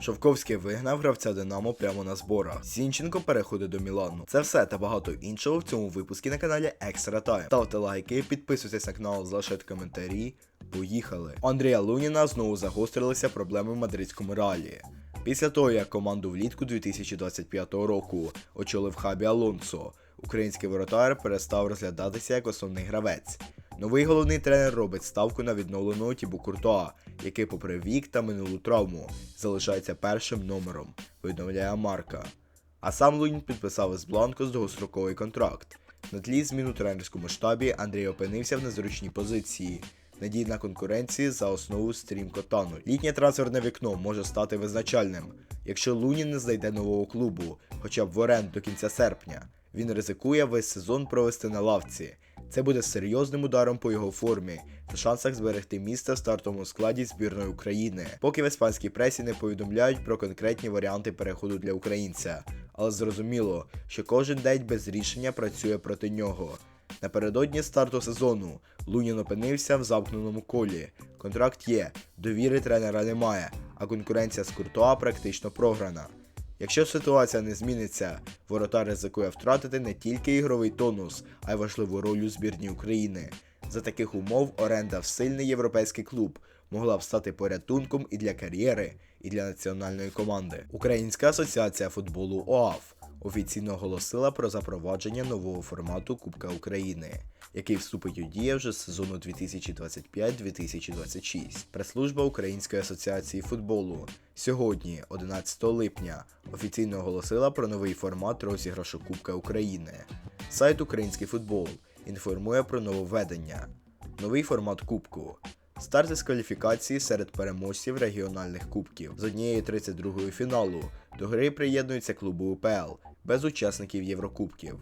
Шовковський вигнав гравця Динамо прямо на зборах. Зінченко переходить до Мілану. Це все та багато іншого в цьому випуску на каналі Extra Time. Ставте лайки, підписуйтесь на канал, залишайте коментарі. Поїхали. У Андрія Луніна знову загострилися проблеми в мадридському реалі. Після того, як команду влітку 2025 року очолив Хабі Алонсо, український воротар перестав розглядатися як основний гравець. Новий головний тренер робить ставку на відновленого Тібу Куртоа, який, попри вік та минулу травму, залишається першим номером, повідомляє Марка. А сам Лунін підписав із Бланкос довгостроковий контракт. На тлі змін у тренерському штабі Андрій опинився в незручній позиції. Надійна конкуренції за основу стрімко тануть. Літнє трансферне вікно може стати визначальним, якщо Лунін не знайде нового клубу, хоча б в оренду до кінця серпня. Він ризикує весь сезон провести на лавці. Це буде серйозним ударом по його формі та шансах зберегти місце в стартовому складі збірної України, поки в іспанській пресі не повідомляють про конкретні варіанти переходу для українця. Але зрозуміло, що кожен день без рішення працює проти нього. Напередодні старту сезону Лунін опинився в замкненому колі. Контракт є, довіри тренера немає, а конкуренція з Куртуа практично програна. Якщо ситуація не зміниться, воротар ризикує втратити не тільки ігровий тонус, а й важливу роль у збірні України. За таких умов оренда в сильний європейський клуб могла б стати порятунком і для кар'єри, і для національної команди. Українська асоціація футболу ОАФ офіційно оголосила про запровадження нового формату Кубка України, який вступить у дію вже з сезону 2025-2026. Прес-служба Української асоціації футболу сьогодні, 11 липня, офіційно оголосила про новий формат розіграшу Кубка України. Сайт Український футбол інформує про нововведення. Новий формат Кубку. Старт із кваліфікації серед переможців регіональних кубків з однієї 32-ї фіналу. До гри приєднуються клуби УПЛ без учасників Єврокубків.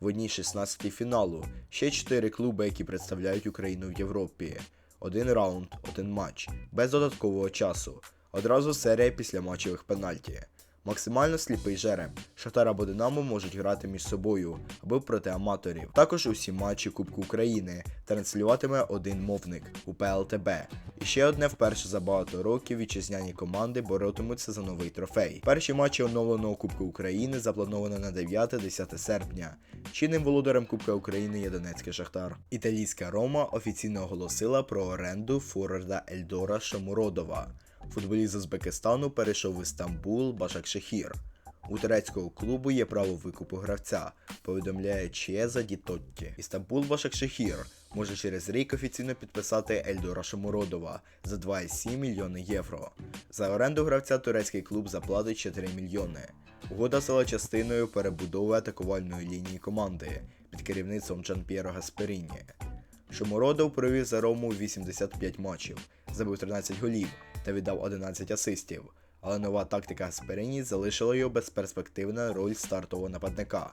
В одній 16 фіналу ще 4 клуби, які представляють Україну в Європі. Один раунд, один матч, без додаткового часу. Одразу серія після матчевих пенальті. Максимально сліпий жереб. Шахтар або Динамо можуть грати між собою або проти аматорів. Також усі матчі Кубку України транслюватиме один мовник у ПЛТБ. І ще одне вперше за багато років вітчизняні команди боротимуться за новий трофей. Перші матчі оновленого Кубку України заплановано на 9-10 серпня. Чинним володарем Кубка України є Донецький Шахтар. Італійська Рома офіційно оголосила про оренду форварда Ельдора Шамуродова. Футболіст з Узбекистану перейшов в Істамбул Башакшехір. У турецького клубу є право викупу гравця, повідомляє Чеза Дітотті. Істамбул Башакшехір може через рік офіційно підписати Ельдора Шамуродова за 2,7 мільйони євро. За оренду гравця турецький клуб заплатить 4 мільйони. Угода стала частиною перебудови атакувальної лінії команди під керівництвом Джан П'єро Гасперіні. Шомородов провів за Рому 85 матчів, забив 13 голів та віддав 11 асистів. Але нова тактика Гасперині залишила його безперспективна роль стартового нападника.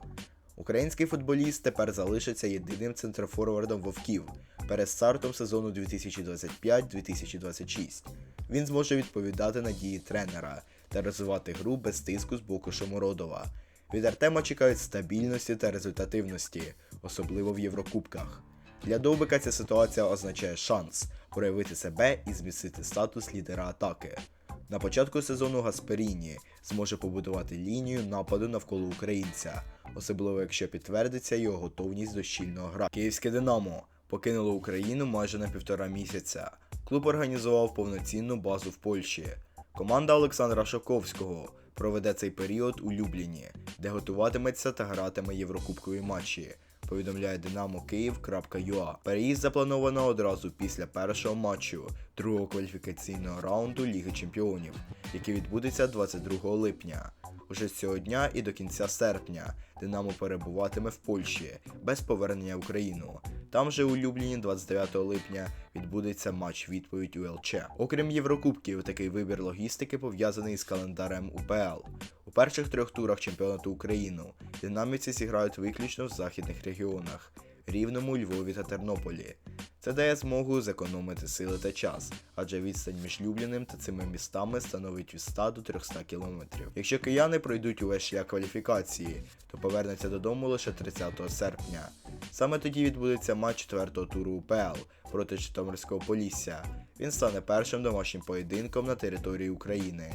Український футболіст тепер залишиться єдиним центрофорвардом вовків перед стартом сезону 2025-2026. Він зможе відповідати на дії тренера та розвивати гру без тиску з боку Шомородова. Від Артема чекають стабільності та результативності, особливо в Єврокубках. Для Довбика ця ситуація означає шанс проявити себе і зміцнити статус лідера атаки. На початку сезону Гасперіні зможе побудувати лінію нападу навколо українця, особливо якщо підтвердиться його готовність до щільного гра. Київське Динамо покинуло Україну майже на півтора місяця. Клуб організував повноцінну базу в Польщі. Команда Олександра Шоковського проведе цей період у Любліні, де готуватиметься та гратиме єврокубкові матчі. Повідомляє Динамо Київ.юа Переїзд заплановано одразу після першого матчу другого кваліфікаційного раунду Ліги Чемпіонів, який відбудеться 22 липня. Уже з цього дня і до кінця серпня Динамо перебуватиме в Польщі без повернення в Україну. Там же у Любліні 29 липня відбудеться матч відповідь УЛЧ. Окрім Єврокубків, такий вибір логістики пов'язаний з календарем УПЛ. У перших трьох турах чемпіонату України динаміці зіграють виключно в західних регіонах Рівному, Львові та Тернополі. Це дає змогу зекономити сили та час, адже відстань між Любліним та цими містами становить від 100 до 300 кілометрів. Якщо кияни пройдуть увесь шлях кваліфікації, то повернуться додому лише 30 серпня. Саме тоді відбудеться матч четвертого туру УПЛ проти Житомирського Полісся. Він стане першим домашнім поєдинком на території України.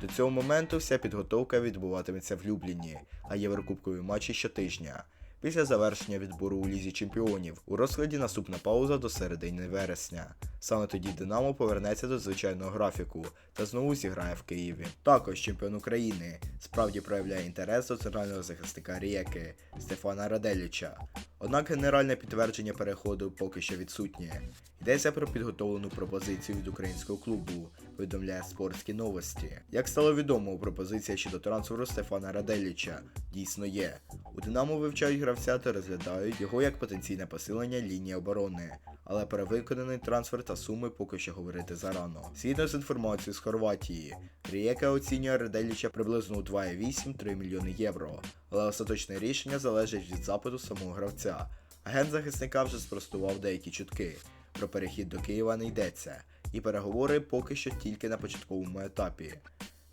До цього моменту вся підготовка відбуватиметься в Любліні, а єврокубкові матчі щотижня. Після завершення відбору у Лізі Чемпіонів у розкладі наступна пауза до середини вересня. Саме тоді Динамо повернеться до звичайного графіку та знову зіграє в Києві. Також чемпіон України справді проявляє інтерес до центрального захисника Рієки Стефана Раделіча. Однак генеральне підтвердження переходу поки що відсутнє. Йдеться про підготовлену пропозицію від українського клубу, повідомляє спортські новості. Як стало відомо, пропозиція щодо трансферу Стефана Раделіча дійсно є. У Динамо вивчають гравця та розглядають його як потенційне посилення лінії оборони. Але про виконаний трансфер та суми поки що говорити зарано. Згідно з інформацією з Хорватії, Рієка оцінює Раделіча приблизно у 2,8-3 мільйони євро. Але остаточне рішення залежить від запиту самого гравця. Агент захисника вже спростував деякі чутки. Про перехід до Києва не йдеться, і переговори поки що тільки на початковому етапі.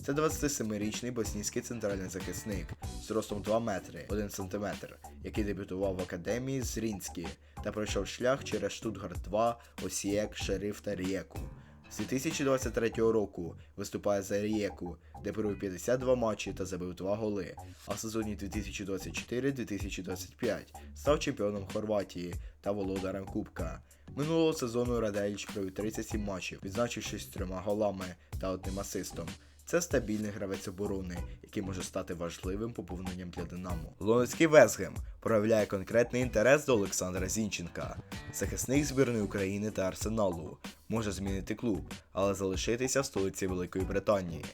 Це 27-ричний боснійський центральний захисник з ростом 2 метри 1 см, який дебютував в академії з Рінські та пройшов шлях через Штутгарт 2, Осієк, Шериф та Рієку. З 2023 року виступає за Рієку, де провів 52 матчі та забив 2 голи, а в сезоні 2024-2025 став чемпіоном Хорватії та володарем Кубка. Минулого сезону Радельч провів 37 матчів, відзначившись трьома голами та одним асистом. Це стабільний гравець оборони, який може стати важливим поповненням для Динамо. Лондонський Весгем проявляє конкретний інтерес до Олександра Зінченка. Захисник збірної України та Арсеналу може змінити клуб, але залишитися в столиці Великої Британії.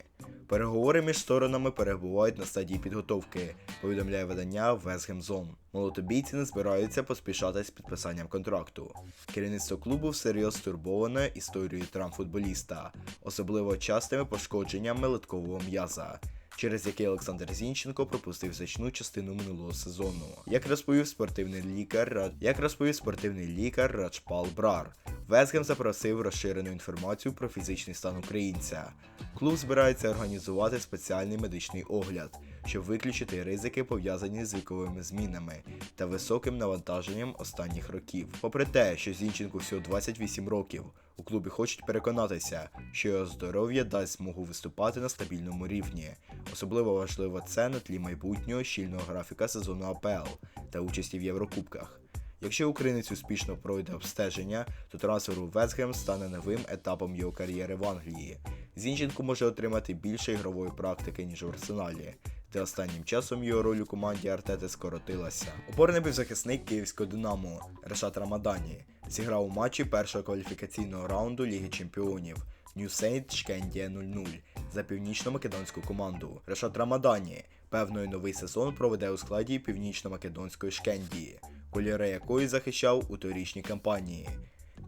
Переговори між сторонами перебувають на стадії підготовки, повідомляє видання Весгемзон. Молотобійці не збираються поспішати з підписанням контракту. Керівництво клубу всерйоз стурбоване історією травм футболіста, особливо частими пошкодженнями литкового м'яза. Через який Олександр Зінченко пропустив значну частину минулого сезону. Як розповів спортивний лікар, як розповів спортивний лікар Раджпал Брар, Весгем запросив розширену інформацію про фізичний стан українця. Клуб збирається організувати спеціальний медичний огляд, щоб виключити ризики, пов'язані з віковими змінами та високим навантаженням останніх років. Попри те, що Зінченку всього 28 років, у клубі хочуть переконатися, що його здоров'я дасть змогу виступати на стабільному рівні. Особливо важливо це на тлі майбутнього щільного графіка сезону АПЛ та участі в Єврокубках. Якщо українець успішно пройде обстеження, то трансфер у Вестгем стане новим етапом його кар'єри в Англії. Зінченко може отримати більше ігрової практики, ніж в арсеналі, де останнім часом його роль у команді Артети скоротилася. Опорний півзахисник київського Динамо Решат Рамадані зіграв у матчі першого кваліфікаційного раунду Ліги Чемпіонів Saint Шкендія 0-0 за північно-македонську команду. Решат Рамадані певною новий сезон проведе у складі північно-македонської Шкендії, кольори якої захищав у торічній кампанії.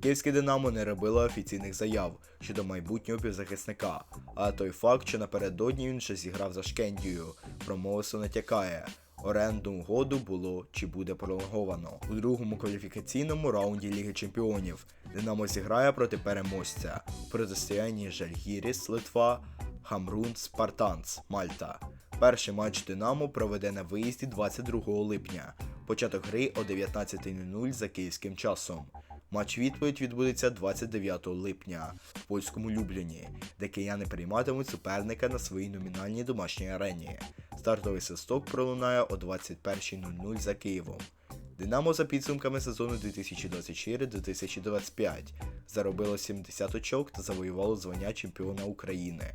Київське Динамо не робило офіційних заяв щодо майбутнього півзахисника, а той факт, що напередодні він ще зіграв за Шкендію, промовису натякає. Оренду угоду було чи буде пролонговано. У другому кваліфікаційному раунді Ліги Чемпіонів Динамо зіграє проти переможця у протистоянні Жальгіріс Литва, Хамрун Спартанц Мальта. Перший матч Динамо проведе на виїзді 22 липня. Початок гри о 19.00 за київським часом. Матч відповідь відбудеться 29 липня в польському Любляні, де кияни прийматимуть суперника на своїй номінальній домашній арені. Стартовий свисток пролунає о 21.00 за Києвом. Динамо за підсумками сезону 2024-2025 заробило 70 очок та завоювало звання чемпіона України.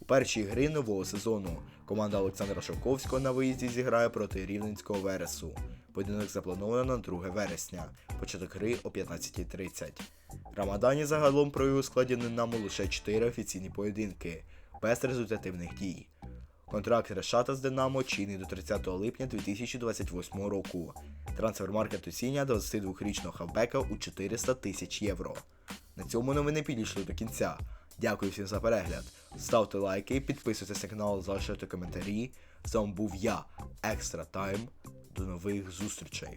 У першій грі нового сезону команда Олександра Шовковського на виїзді зіграє проти Рівненського Вересу. Поєдинок заплановано на 2 вересня, початок гри о 15.30. Рамадані загалом провів у складі Динамо лише 4 офіційні поєдинки, без результативних дій. Контракт Решата з Динамо чинний до 30 липня 2028 року. Трансфермаркет оцінює 22-річного хавбека у 400 тисяч євро. На цьому новини підійшли до кінця. Дякую всім за перегляд. Ставте лайки, підписуйтесь на канал, залишайте коментарі. З вами був я, Екстра Тайм. До нових зустрічей.